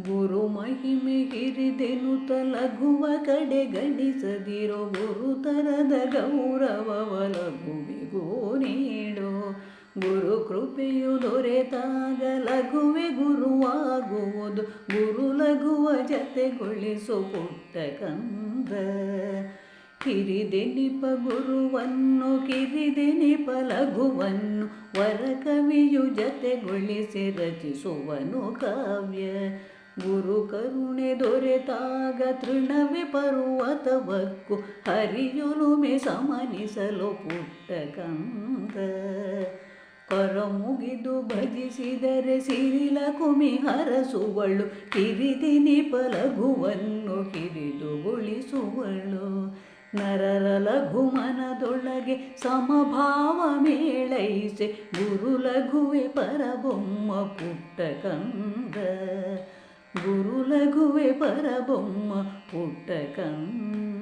ಗುರು ಮಹಿಮೆ ಹಿರಿದೆನು ತಲಗುವ ಕಡೆ ಗಣಿಸದಿರೋ ಗುರುತರದ ಗೌರವವ ಲಘುವಿಗೂ ನೀಡೋ. ಗುರು ಕೃಪೆಯು ದೊರೆತಾಗ ಲಘುವೆ ಗುರುವಾಗುವುದು. ಗುರು ಲಘುವ ಜತೆಗೊಳಿಸು ಪುಟ್ಟ ಕಂದ. ಕಿರಿದೆನಿಪ ಗುರುವನ್ನು, ಕಿರಿದೆನಿಪ ಲಘುವನ್ನು ವರ ಕವಿಯು ಜತೆಗೊಳಿಸಿ ರಚಿಸುವನು ಕಾವ್ಯ. ಗುರು ಕರುಣೆ ದೊರೆತಾಗ ಬಕ್ಕು ಪರ್ವತವಕ್ಕು ಹರಿಯೊಲುಮೆ ಸಮನಿಸಲು ಪುಟ್ಟ ಕಂದ. ಕರ ಮುಗಿದು ಭಜಿಸಿದರೆ ಸಿರಿಲ ಕುಮಿ ಹರಸುವಳು, ಕಿರಿದಿನಿ ಪಲಘುವನ್ನು ಕಿರಿದುಗೊಳಿಸುವಳು ನರರ ಲಘು ಮನದೊಳಗೆ ಸಮಭಾವ ಮೇಳೈಸೆ, ಗುರು ಲಘುವೆ ಪರಬೊಮ್ಮ ಪುಟ್ಟ ಕಂದ. ಗುರು ಲಘುವೆ ಪರಬೊಮ್ಮ ಪುಟ್ಟ ಕಂದ